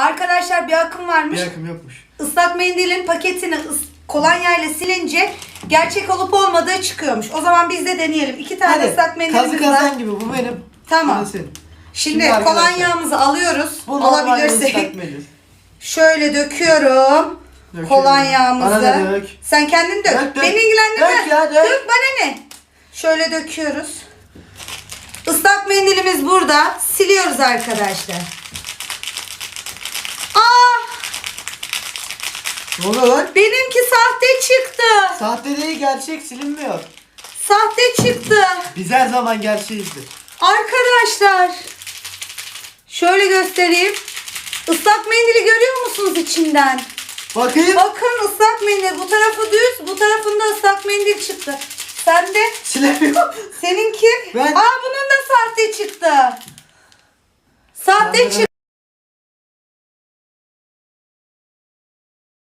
Arkadaşlar bir akım varmış. Bir akım yokmuş. Islak mendilin paketini ıs- kolonya ile silince gerçek olup olmadığı çıkıyormuş. O zaman biz de deneyelim. İki tane ıslak kazı mendilimiz var. kazan gibi bu benim. Tamam. Bu da senin. Şimdi, arkadaşlar, kolonyamızı alıyoruz. Bu normal ıslak Alabilirsek. mendil. Şöyle döküyorum. Döküyorum. Kolonyamızı. Bana da dök. Sen kendin dök. Dök, dök. Beni ilgilendirmez. Dök ya. Dök bana ne? Şöyle döküyoruz. Islak mendilimiz burada. Siliyoruz arkadaşlar. Aa, Ne oluyor lan? benimki sahte çıktı. Sahte değil gerçek silinmiyor. Sahte çıktı. Biz her zaman gerçeğizdir. Arkadaşlar. Şöyle göstereyim. Islak mendili görüyor musunuz içinden? Bakayım. Bakın ıslak mendil. Bu tarafı düz, bu tarafında ıslak mendil çıktı. Sen de Silemiyor. seninki. Ben- Aa bunun da sahte çıktı. Sahte Ben çıktı.